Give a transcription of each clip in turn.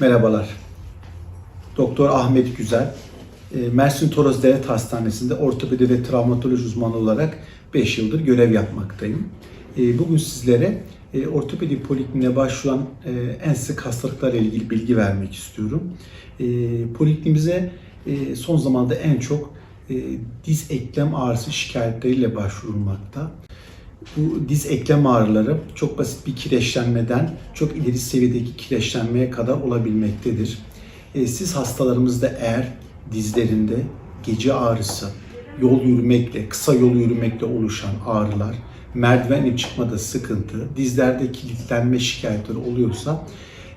Merhabalar. Doktor Ahmet Güzel, e, Mersin Toros Devlet Hastanesi'nde ortopedi ve travmatoloji uzmanı olarak 5 yıldır görev yapmaktayım. E, Bugün sizlere e, ortopedi polikliniğine başvuran en sık hastalıklarla ilgili bilgi vermek istiyorum. Polikliniğimize son zamanda en çok diz eklem ağrısı şikayetleriyle başvurulmakta. Bu diz eklem ağrıları çok basit bir kireçlenmeden çok ileri seviyedeki kireçlenmeye kadar olabilmektedir. E, Siz hastalarımızda eğer dizlerinde gece ağrısı, yol yürümekle, kısa yol yürümekle oluşan ağrılar, merdivenle çıkmada sıkıntı, dizlerde kilitlenme şikayetleri oluyorsa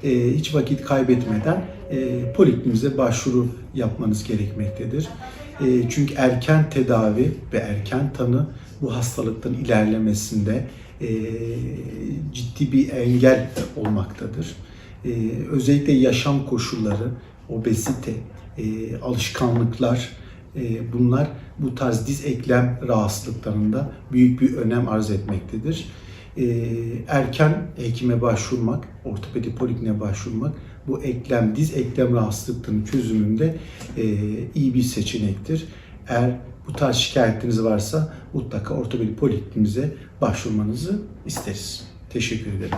e, hiç vakit kaybetmeden e, polikliniğimize başvuru yapmanız gerekmektedir. E, çünkü erken tedavi ve erken tanı bu hastalıkların ilerlemesinde e, ciddi bir engel olmaktadır. E, özellikle yaşam koşulları, obezite, e, alışkanlıklar e, bunlar bu tarz diz eklem rahatsızlıklarında büyük bir önem arz etmektedir. E, erken hekime başvurmak, ortopedi polikliniğe başvurmak bu eklem, diz eklem rahatsızlıklarının çözümünde e, iyi bir seçenektir. Eğer bu tarz şikayetleriniz varsa mutlaka ortopedi polikliniğimize başvurmanızı isteriz. Teşekkür ederim.